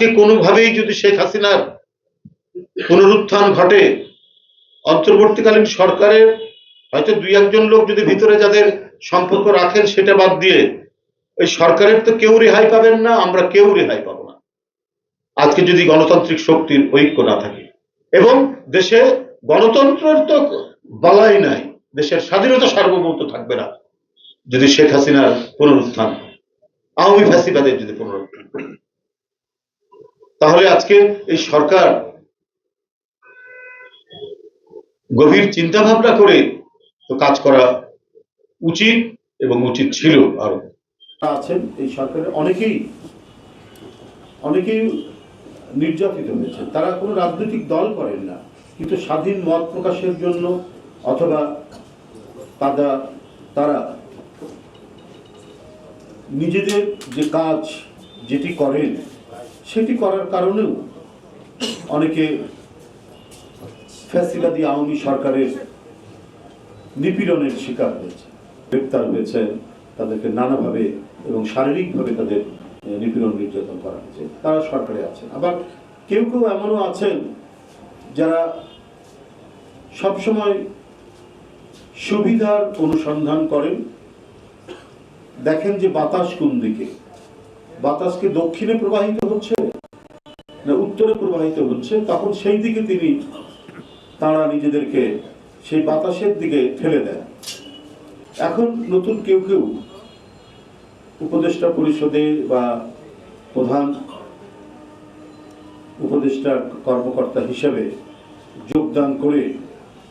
আজকে কোনোভাবেই যদি শেখ হাসিনার পুনরুত্থান ঘটে, অন্তর্বর্তীকালীন সরকারের হয়তো দুই একজন লোক যদি ভিতরে যাদের সম্পর্ক রাখেন সেটা বাদ দিয়ে, ওই সরকারের তো কেউ রেহাই পাবেন না, আমরা কেউ রেহাই পাবো না আজকে যদি গণতান্ত্রিক শক্তির ঐক্য না থাকে এবং দেশে গণতন্ত্রের তো বলাই নাই, দেশের স্বাধীনতা সার্বভৌমত্ব থাকবে না, যদি শেখ হাসিনার পুনরুত্থান আওয়ামী ফ্যাসিবাদের যদি পুনরুত্থান। তাহলে আজকে এই সরকার গভীর চিন্তা ভাবনা করে তো কাজ করা উচিত এবং উচিত ছিল আরও। আছেন এই সরকারের অনেকেই অনেকেই নির্যাতিত হয়েছে। তারা কোনো রাজনৈতিক দল করেন না, কিন্তু স্বাধীন মত প্রকাশের জন্য অথবা তারা তারা নিজেদের যে কাজ যেটি করেন করার কারণেও অনেকে ফ্যাসিবাদী আওয়ামী সরকারের নিপীড়নের শিকার হয়েছে, গ্রেপ্তার হয়েছে, তাদেরকে নানাভাবে এবং শারীরিকভাবে তাদের নিপীড়ন নির্যাতন করা হয়েছে। তারা সরকারে আছেন। আবার কেউ কেউ এমনও আছেন যারা সবসময় সুবিধার অনুসন্ধান করেন, দেখেন যে বাতাস কোন দিকে। বাতাস কি দক্ষিণে প্রবাহিত হচ্ছে, না উত্তরে প্রবাহিত হচ্ছে, তখন সেই দিকে তিনি তারা নিজেদেরকে সেই বাতাসের দিকে ঠেলে দেয় এখন নতুন কেউ কেউ উপদেষ্টা পরিষদে বা প্রধান উপদেষ্টা কর্মকর্তা হিসেবে যোগদান করে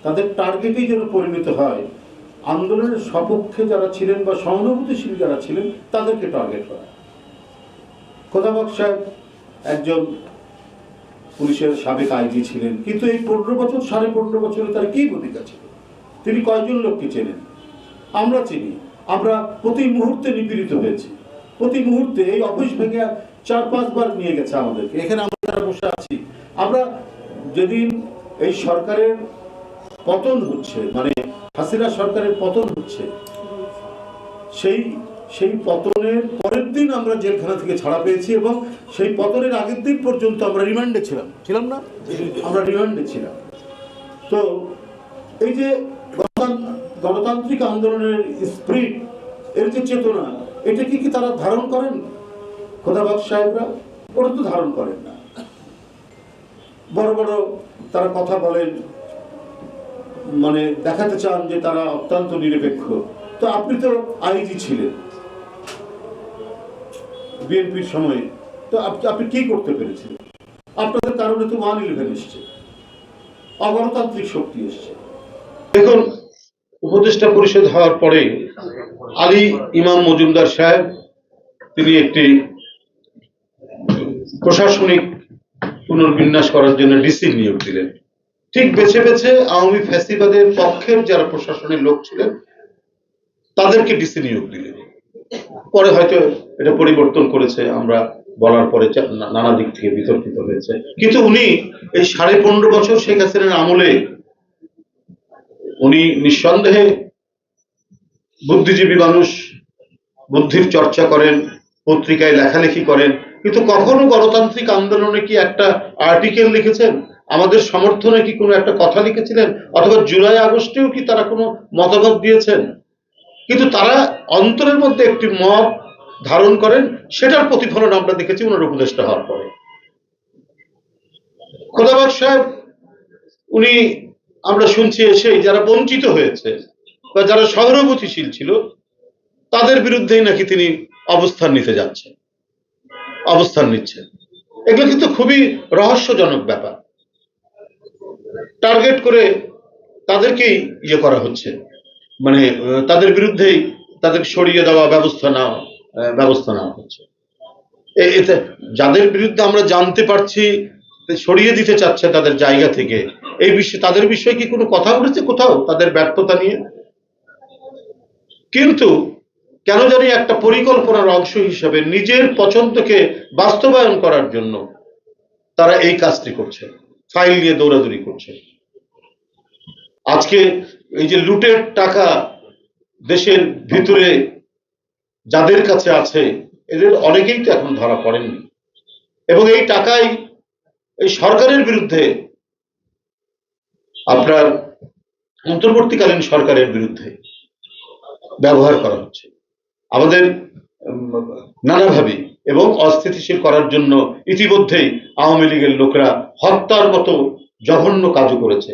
তাদের টার্গেটেই যেন পরিণত হয়, আন্দোলনের সপক্ষে যারা ছিলেন বা সহানুভূতিশীল যারা ছিলেন, তাদেরকে টার্গেট করা। খোদাবাক সাহেব একজন পুলিশের সাবেক আইজি ছিলেন, কিন্তু এই পনেরো বছর, সাড়ে পনেরো বছরে তার কি ভূমিকা ছিল? তিনি কয়জন লোককে চেনেন? আমরা চিনি। আমরা প্রতি মুহূর্তে নিপীড়িত হয়েছি। প্রতি মুহূর্তে এই অফিস ভেঙে চার, পাঁচবার নিয়ে গেছে আমাদেরকে। এখানে আমরা বসে আছি, আমরা যেদিন এই সরকারের পতন হচ্ছে মানে হাসিনা সরকারের পতন হচ্ছে, সেই সেই পতনের পরের দিন আমরা জেলখানা থেকে ছাড়া পেয়েছি এবং সেই পতনের আগের দিন পর্যন্ত আমরা রিমান্ডে ছিলাম। ছিলাম না? আমরা রিমান্ডে ছিলাম। তো এই যে গণতান্ত্রিক আন্দোলনের স্প্রিট, এর যে চেতনা, এটা কি কি তারা ধারণ করেন? খোদাবাদ সাহেবরা? ওরা তো ধারণ করেন না। বড় বড় তারা কথা বলেন মানে দেখাতে চান যে তারা অত্যন্ত নিরপেক্ষ। তো আপনি তো আইজি ছিলেন। বিএনপির সময়ে, তো আপনি কি করতে পেরেছিলেন? আপনাদের কারণে তো ওয়ান ইলেভেন এসছে। অগণতান্ত্রিক শক্তি এসছে। দেখুন, উপদেষ্টা পরিষদ হওয়ার পরে আলী ইমাম মজুমদার সাহেব, তিনি একটি প্রশাসনিক পুনর্বিন্যাস করার জন্য ডিসি নিয়োগ দিলেন। ঠিক বেছে বেছে আওয়ামী ফ্যাসিবাদের পক্ষের যারা প্রশাসনের লোক ছিলেন, তাদেরকে ডিসি নিয়োগ দিলেন। পরে হয়তো এটা পরিবর্তন করেছে, আমরা বলার পরে নানা দিক থেকে বিতর্কিত হয়েছে। কিন্তু উনি এই সাড়ে পনেরো বছর শেখ হাসিনার আমলে উনি নিঃসন্দেহে বুদ্ধিজীবী মানুষ, বুদ্ধির চর্চা করেন, পত্রিকায় লেখালেখি করেন। কিন্তু কখনো গণতান্ত্রিক আন্দোলনে কি একটা আর্টিকেল লিখেছেন? আমাদের সমর্থনে কি কোনো একটা কথা লিখেছিলেন? অথবা জুলাই আগস্টেও কি তারা কোনো মতামত দিয়েছেন? কিন্তু তারা অন্তরের মধ্যে একটি মত ধারণ করেন, সেটার প্রতিফলন আমরা দেখেছি ওনার উপদেষ্টা হওয়ার পরে। খোদাবাদ সাহেব, উনি আমরা শুনছি এসেই যারা বঞ্চিত হয়েছে বা যারা সহানুভূতিশীল ছিল, তাদের বিরুদ্ধেই নাকি তিনি অবস্থান নিতে যাচ্ছেন, অবস্থান নিচ্ছেন। এগুলো কিন্তু খুবই রহস্যজনক ব্যাপার। টার্গেট করে তাদেরকেই ইয়ে করা হচ্ছে। মানে তাদের বিরুদ্ধেই তাদের সরিয়ে দেওয়া ব্যবস্থা নেওয়া ব্যবস্থা নেওয়া হচ্ছে। এতে যাদের বিরুদ্ধে আমরা জানতে পারছি সরিয়ে দিতে চাচ্ছে তাদের জায়গা থেকে, এই বিষয়ে, তাদের বিষয়ে কি কোনো কথা উঠেছে কোথাও, তাদের ব্যর্থতা নিয়ে? কিন্তু কেন জানি একটা পরিকল্পনার অংশ হিসেবে নিজের পছন্দকে বাস্তবায়ন করার জন্য তারা এই কাজটি করছে, ফাইল নিয়ে দৌড়াদৌড়ি করছে। আজকে এই যে লুটের টাকা দেশের ভিতরে যাদের কাছে আছে, এদের অনেকেই তো এখন ধরা পড়েননি এবং এই টাকাই এই সরকারের বিরুদ্ধে আপনার অন্তর্বর্তীকালীন সরকারের বিরুদ্ধে ব্যবহার করা হচ্ছে। আমাদের নানাভাবে এবং অস্থিতিশীল করার জন্য ইতিমধ্যেই আওয়ামী লীগের লোকরা হত্যার মতো জঘন্য কাজও করেছে।